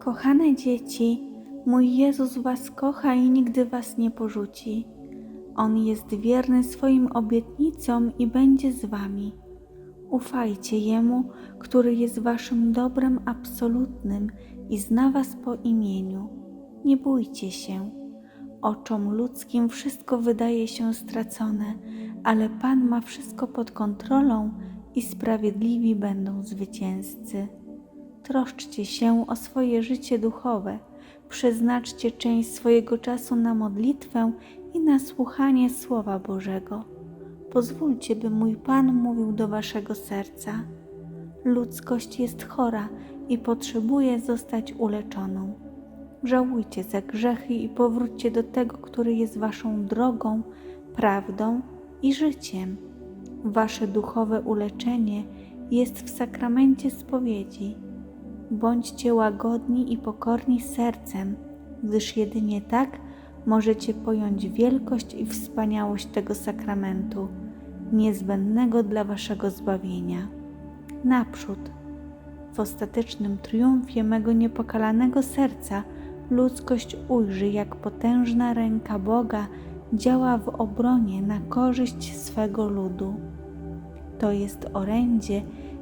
Kochane dzieci, mój Jezus Was kocha i nigdy Was nie porzuci. On jest wierny swoim obietnicom i będzie z Wami. Ufajcie Jemu, który jest Waszym dobrem absolutnym i zna Was po imieniu. Nie bójcie się. Oczom ludzkim wszystko wydaje się stracone, ale Pan ma wszystko pod kontrolą i sprawiedliwi będą zwycięzcy. Troszczcie się o swoje życie duchowe, przeznaczcie część swojego czasu na modlitwę i na słuchanie Słowa Bożego. Pozwólcie, by mój Pan mówił do waszego serca. Ludzkość jest chora i potrzebuje zostać uleczoną. Żałujcie za grzechy i powróćcie do tego, który jest waszą drogą, prawdą i życiem. Wasze duchowe uleczenie jest w sakramencie spowiedzi. Bądźcie łagodni i pokorni sercem, gdyż jedynie tak możecie pojąć wielkość i wspaniałość tego sakramentu, niezbędnego dla waszego zbawienia. Naprzód, w ostatecznym triumfie mego niepokalanego serca, ludzkość ujrzy, jak potężna ręka Boga działa w obronie na korzyść swego ludu. To jest orędzie,